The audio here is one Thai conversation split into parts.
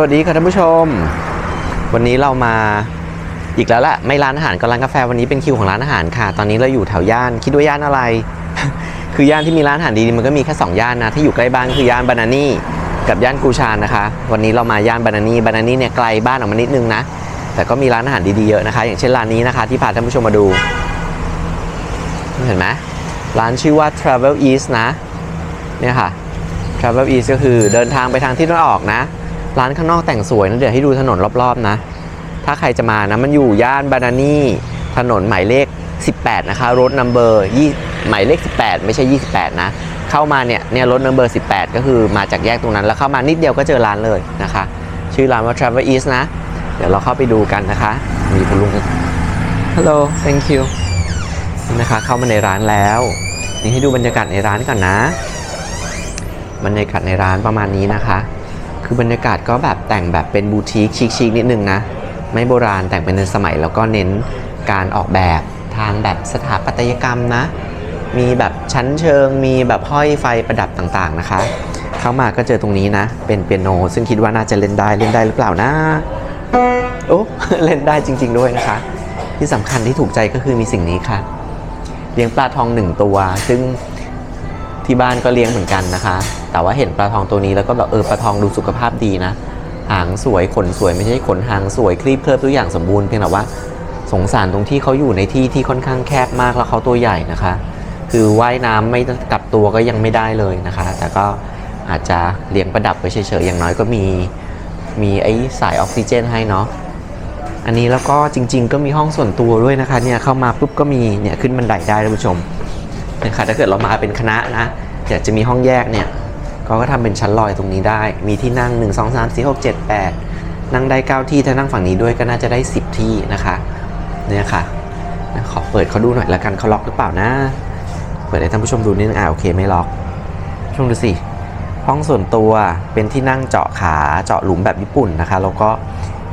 วัสดีค่ะท่านผู้ชม วันนี้เรามาอีกแล้วแหละไม่ร้านอาหารก็ร้านกาแฟวันนี้เป็นคิวของร้านอาหารค่ะ ตอนนี้เราอยู่แถวย่านคิดว่าย่านอะไร คือย่านที่มีร้านอาหารดีๆมันก็มีแค่สองย่านนะที่อยู่ใกล้บ้านคือย่านบานานี่กับย่านกูชานนะคะ วันนี้เรามาย่านบานานี่บานานี่เนี่ยไกลบ้านออกมานิดนึงนะ แต่ก็มีร้านอาหารดีๆเยอะนะคะ อย่างเช่นร้านนี้นะคะ ที่พาท่านผู้ชมมาดูเห็นไหมร้านชื่อว่า Travel East นะเนี่ยค่ะ Travel East ก็คือเดินทางไปทางที่ตะวันออกนะ ร้านข้างนอกแต่งสวยนะเดี๋ยวให้ดูถนนรอบๆนะ ถ้าใครจะมานะมันอยู่ย่านบานานี่ถนนหมายเลข 18 นะคะรถนัมเบอร์ยี่หมายเลข 18 ไม่ใช่ 28 นะ เข้ามาเนี่ยเนี่ยรถนัมเบอร์18 ก็คือมาจากแยกตรงนั้น แล้วเข้ามานิดเดียวก็เจอร้านเลยนะคะ ชื่อร้านว่า Travel East นะ เดี๋ยวเราเข้าไปดูกันนะคะ มีคุณลุง Hello thank you นะคะ เข้ามาในร้านแล้ว นี่ให้ดูบรรยากาศในร้านก่อนนะ บรรยากาศในร้านประมาณนี้นะคะ คือบรรยากาศก็แบบแต่งแบบเป็นบูติกชิคๆนิดนึงนะ ไม่โบราณแต่งเป็นในสมัยแล้วก็เน้นการออกแบบทางแบบสถาปัตยกรรมนะ มีแบบชั้นเชิง มีแบบห้อยไฟประดับต่างๆนะคะ เข้ามาก็เจอตรงนี้นะ เป็นเปียโน ซึ่งคิดว่าน่าจะเล่นได้เล่นได้หรือเปล่านะโอ้เล่นได้จริง ๆ ด้วยนะคะ ที่สำคัญที่ถูกใจก็คือมีสิ่งนี้ค่ะ เลี้ยงปลาทองหนึ่งตัว ซึ่งที่บ้านก็เลี้ยงเหมือนกันนะคะ แต่ว่าเห็นปลาทองตัวนี้แล้วก็แบบเออปลาทองดูสุขภาพดีนะ หางสวยขนสวยไม่ใช่ขนหางสวยคลีบเคลิบทุกอย่างสมบูรณ์เพียงแต่ว่าสงสารตรงที่เขาอยู่ในที่ที่ค่อนข้างแคบมากแล้วเขาตัวใหญ่นะคะ คือว่ายน้ำไม่กลับตัวก็ยังไม่ได้เลยนะคะ แต่ก็อาจจะเลี้ยงประดับไว้เฉยๆอย่างน้อยก็มีมีไอ้สายออกซิเจนให้เนาะอันนี้แล้วก็จริง ๆ ก็มีห้องส่วนตัวด้วยนะคะเนี่ยเข้ามาปุ๊บก็มีเนี่ยขึ้นบันไดได้ท่านผู้ชมนะคะถ้าเกิดเรามาเป็นคณะนะอยากจะมีห้องแยกเนี่ย เขาก็ทำเป็นชั้นลอยตรงนี้ได้ มีที่นั่ง 1 2 3 4 6 7 8 นั่งได้ 9 ที่ถ้านั่งฝั่งนี้ด้วยก็น่าจะได้ 10 ที่นะคะเนี่ยค่ะขอเปิดเขาดูหน่อยละกันเขาล็อกหรือเปล่านะ เปิดให้ท่านผู้ชมดูนิดนึงอ่าโอเคไม่ล็อกชมดูสิห้องส่วนตัวเป็นที่นั่งเจาะขาเจาะหลุมแบบญี่ปุ่นนะคะ แล้วก็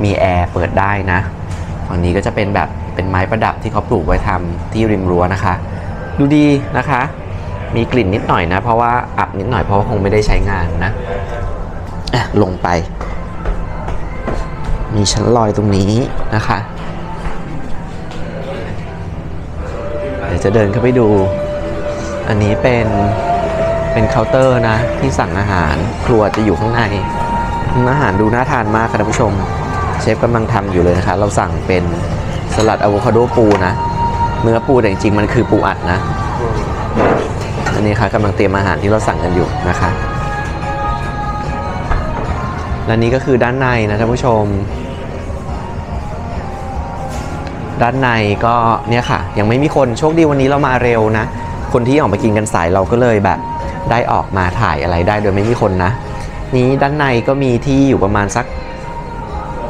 มีแอร์เปิดได้นะฝั่งนี้ก็จะเป็นแบบเป็นไม้ประดับที่เขาปลูกไว้ทำที่ริมรั้วนะคะ ดูดีนะคะ มีกลิ่นนิดหน่อยนะ เพราะว่าอับนิดหน่อยเพราะว่าคงไม่ได้ใช้งานนะอะลงไป มีชั้นลอยตรงนี้นะคะ เดี๋ยวจะเดินเข้าไปดู อันนี้เป็นเป็นเคาน์เตอร์นะ ที่สั่งอาหารครัวจะอยู่ข้างในอาหารดูน่าทานมากค่ะท่านผู้ชม เชฟกำลังทำอยู่เลยนะคะ เราสั่งเป็นสลัดอะโวคาโดปูนะ เนื้อปูแต่จริงๆมันคือปูอัดนะ อันนี้ค่ะกำลังเตรียมอาหารที่เราสั่งกันอยู่นะคะ และนี่ก็คือด้านในนะท่านผู้ชม ด้านในก็เนี่ยค่ะ ยังไม่มีคนโชคดีวันนี้เรามาเร็วนะ คนที่ออกมากินกันสายเราก็เลยแบบ ได้ออกมาถ่ายอะไรได้โดยไม่มีคนนะ นี้ด้านในก็มีที่อยู่ประมาณสัก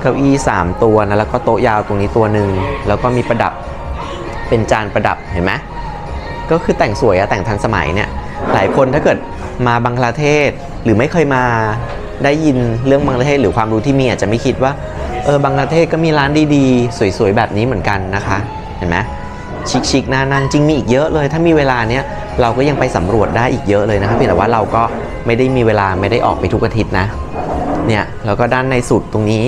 เก้าอี้3ตัวนะแล้วก็โต๊ะยาวตรงนี้ตัวหนึ่งแล้วก็มีประดับเป็นจานประดับเห็นไหม ก็คือแต่งสวยอะแต่งทันสมัยเนี่ยหลายคนถ้าเกิดมาบังคลาเทศหรือไม่เคยมาได้ยินเรื่องบังคลาเทศหรือความรู้ที่มีอาจจะไม่คิดว่าเออบังคลาเทศก็มีร้านดีๆ สวยๆแบบนี้เหมือนกันนะคะเห็นไหมชิคๆน่านั่งจริงมีอีกเยอะเลย ถ้ามีเวลาเนี้ยเราก็ยังไปสำรวจได้อีกเยอะเลยนะครับเพียงแต่ว่าเราก็ไม่ได้มีเวลาไม่ได้ออกไปทุกอาทิตย์นะเนี่ยแล้วก็ด้านในสุดตรงนี้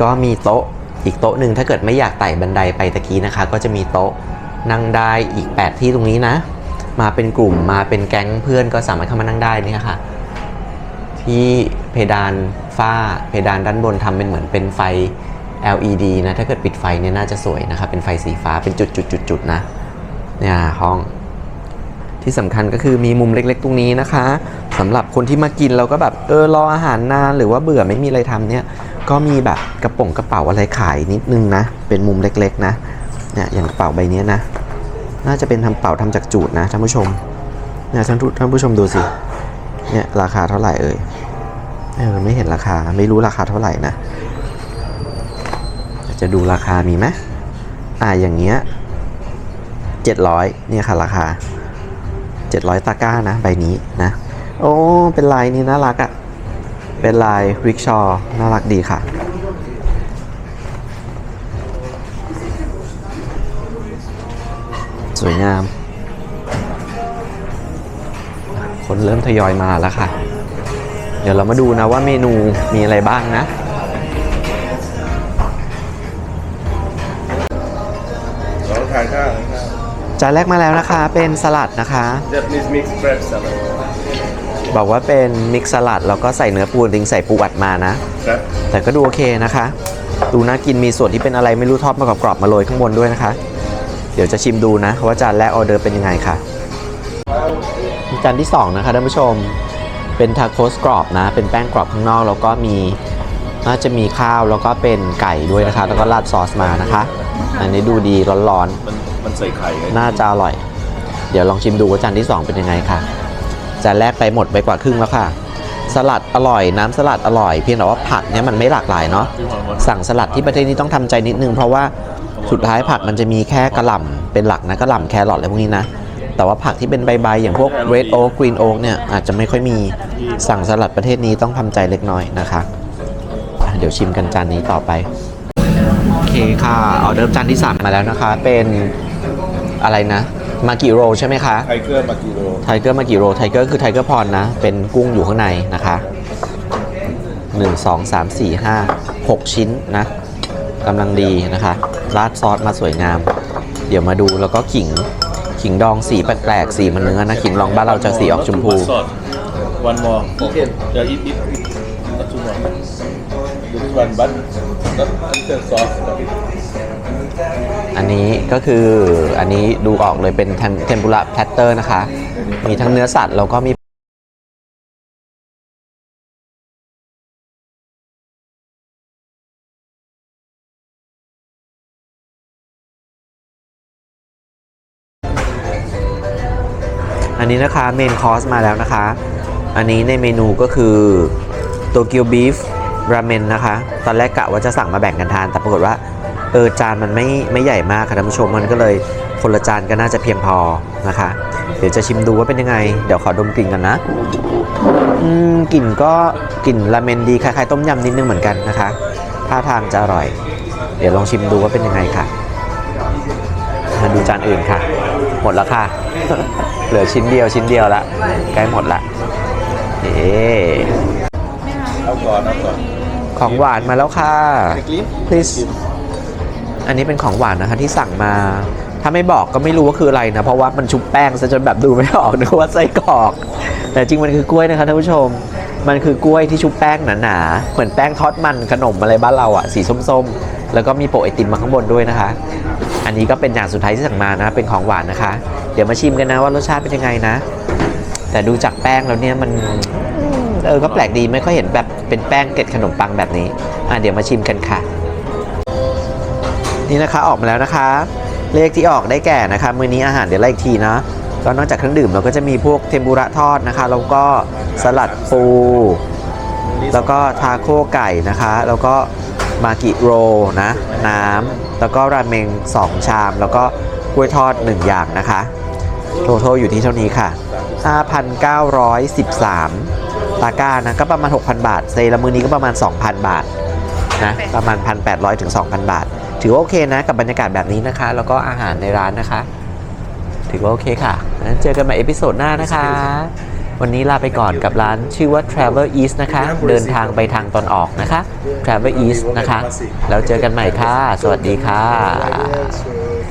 ก็มีโต๊ะอีกโต๊ะหนึ่งถ้าเกิดไม่อยากไต่บันไดไปตะกี้นะคะ ก็จะมีโต๊ะ นั่งได้อีก 8 ที่ตรงนี้นะ มาเป็นกลุ่มมาเป็นแก๊งเพื่อนก็สามารถเข้ามานั่งได้นี่ค่ะ ที่เพดานฝ้าเพดานด้านบนทำเป็นเหมือนเป็นไฟ LED นะถ้าเกิดปิดไฟเนี่ยน่าจะสวยนะครับเป็นไฟสีฟ้าเป็นจุดๆๆๆนะเนี่ยห้อง ที่สำคัญก็คือมีมุมเล็ก ๆ ตรงนี้นะคะสำหรับคนที่มากินแล้วก็แบบเออรออาหารนานหรือว่าเบื่อไม่มีอะไรทำเนี่ยก็มีแบบกระป๋องกระเป๋าอะไรขายนิดนึงนะ เป็นมุมเล็กๆนะเนี่ยอย่างกระเป๋าใบนี้นะ น่าจะเป็นทำเป๋าทำจากจูดนะท่านผู้ชมเนี่ยท่านผู้ท่านผู้ชมดูสิเนี่ยราคาเท่าไหร่เอ่ยเออไม่เห็นราคาไม่รู้ราคาเท่าไหร่นะ จะดูราคามีไหมอ่าอย่างเงี้ยเจ็ดร้อยเนี่ยค่ะราคา700ตาก้านะใบนี้นะ โอ้เป็นลายนี้น่ารักอะ่ะเป็นลายริกชอน่ารักดีค่ะ สวยงาม คนเริ่มทยอยมาแล้วค่ะ เดี๋ยวเรามาดูนะว่าเมนูมีอะไรบ้างนะจานแรกมาแล้วนะคะ เป็นสลัดนะคะบอกว่าเป็นมิกซ์สลัดแล้วก็ใส่เนื้อปูริงใส่ปูอัดมานะแต่ก็ดูโอเคนะคะ ดูน่ากินมีส่วนที่เป็นอะไรไม่รู้ทอดมากรอบๆมาโรยข้างบนด้วยนะคะ เดี๋ยวจะชิมดูนะว่าจานแรกออเดอร์เป็นยังไงค่ะจานที่สองนะคะท่านผู้ชมเป็นทาโคสกรอบนะ เป็นแป้งกรอบข้างนอก แล้วก็มีน่าจะมีข้าวแล้วก็เป็นไก่ด้วยนะคะ แล้วก็ราดซอสมานะคะ อันนี้ดูดีร้อนมันมันใส่ไข่ไงๆน่าจะอร่อย เดี๋ยวลองชิมดูว่าจานที่สองเป็นยังไงค่ะจานแรกไปหมดไปกว่าครึ่งแล้วค่ะ สลัดอร่อยน้ำสลัดอร่อยเพียงแต่ว่าผักเนี่ยมันไม่หลากหลายเนาะสั่งสลัดที่ประเทศนี้ต้องทำใจนิดนึงเพราะว่า สุดท้ายผักมันจะมีแค่กระหล่ำเป็นหลักนะกระหล่ำแครอทอะไรพวกนี้นะ แต่ว่าผักที่เป็นใบๆอย่างพวก red oak green oak เนี่ยอาจจะไม่ค่อยมีสั่งสลัดประเทศนี้ต้องทำใจเล็กน้อยนะคะอะเดี๋ยวชิมกันจานนี้ต่อไปโอเคค่ะออเดิร์ฟจานที่ 3 มาแล้วนะคะ เป็นอะไรนะมากิโรใช่ไหมคะไทเกอร์มากิโลไทเกอร์มากิโรไทเกอร์คือไทเกอร์พรนะ เป็นกุ้งอยู่ข้างในนะคะ 1 2 3 4 5 6 ชิ้นนะ กำลังดีนะคะ ราดซอสมาสวยงาม เดี๋ยวมาดูแล้วก็ขิงขิงดองสีแปลกๆสีมันเนื้อนะขิงดองบ้านเราจะสีออกชมพูวันมอจะอีทอีทนัทุกวันดูทุกวันบัตนัทอันเตอซอสอันนี้ก็คืออันนี้ดูออกเลยเป็นเทมปุระแพลตเตอร์นะคะ มีทั้งเนื้อสัตว์แล้วก็มี อันนี้นะคะเมนคอร์สมาแล้วนะคะ อันนี้ในเมนูก็คือโตเกียวบีฟราเมนนะคะ ตอนแรกกะว่าจะสั่งมาแบ่งกันทาน แต่ปรากฏว่าเออจานมันไม่ไม่ใหญ่มากค่ะท่านผู้ชมมันก็เลยคนละจานก็น่าจะเพียงพอนะคะ เดี๋ยวจะชิมดูว่าเป็นยังไง เดี๋ยวขอดมกลิ่นกันนะอืมกลิ่นก็กลิ่นราเมนดีคล้ายๆต้มยำนิดนึงเหมือนกันนะคะท่าทางจะอร่อย เดี๋ยวลองชิมดูว่าเป็นยังไงค่ะมาดูจานอื่นค่ะ หมดแล้วค่ะ เหลือชิ้นเดียวชิ้นเดียวละใกล้หมดละเอ๊เอาก่อนเอาก่อนของหวานมาแล้วค่ะไอ้กลิ้ม please อันนี้เป็นของหวานนะคะที่สั่งมา ถ้าไม่บอกก็ไม่รู้ว่าคืออะไรนะ เพราะว่ามันชุบแป้งซะจนแบบดูไม่ออกนึกว่าไส้กรอก แต่จริงมันคือกล้วยนะคะท่านผู้ชม มันคือกล้วยที่ชุบแป้งหนาๆ เหมือนแป้งทอดมันขนมอะไรบ้านเราอะสีส้มๆ แล้วก็มีโปะไอติมมาข้างบนด้วยนะคะ อันนี้ก็เป็นอย่างสุดท้ายที่สั่งมานะ เป็นของหวานนะคะ เดี๋ยวมาชิมกันนะว่ารสชาติเป็นยังไงนะ แต่ดูจากแป้งแล้วเนี่ยมันเออก็แปลกดีไม่ค่อยเห็นแบบเป็นแป้งเกล็ดขนมปังแบบนี้ อะเดี๋ยวมาชิมกันค่ะ นี่นะคะออกมาแล้วนะคะ เลขที่ออกได้แก่นะคะมื้อนี้อาหารเดี๋ยวไล่อีกทีนะก็นอกจากเครื่องดื่มเราก็จะมีพวกเทมปุระทอดนะคะ แล้วก็สลัดปู แล้วก็ทาโก้ไก่นะคะ แล้วก็ มากิโรนะ น้ำ แล้วก็ราเมง 2 ชาม แล้วก็กล้วยทอด 1 อย่างนะคะโทโทอยู่ที่เท่านี้ค่ะ 5,913 ตาก้านะ ก็ประมาณ 6,000 บาท เซละมือนี้ก็ประมาณ 2,000 บาทนะประมาณ 1,800ถึง2,000 บาท ถือว่าโอเคนะ กับบรรยากาศแบบนี้นะคะ แล้วก็อาหารในร้านนะคะ ถือว่าโอเคค่ะงั้นเจอกันใหม่เอพิโซดหน้านะคะ วันนี้ลาไปก่อนกับร้านชื่อว่า Travel East นะคะ เดินทางไปทางตอนออกนะคะ Travel East นะคะ แล้วเจอกันใหม่ค่ะ สวัสดีค่ะ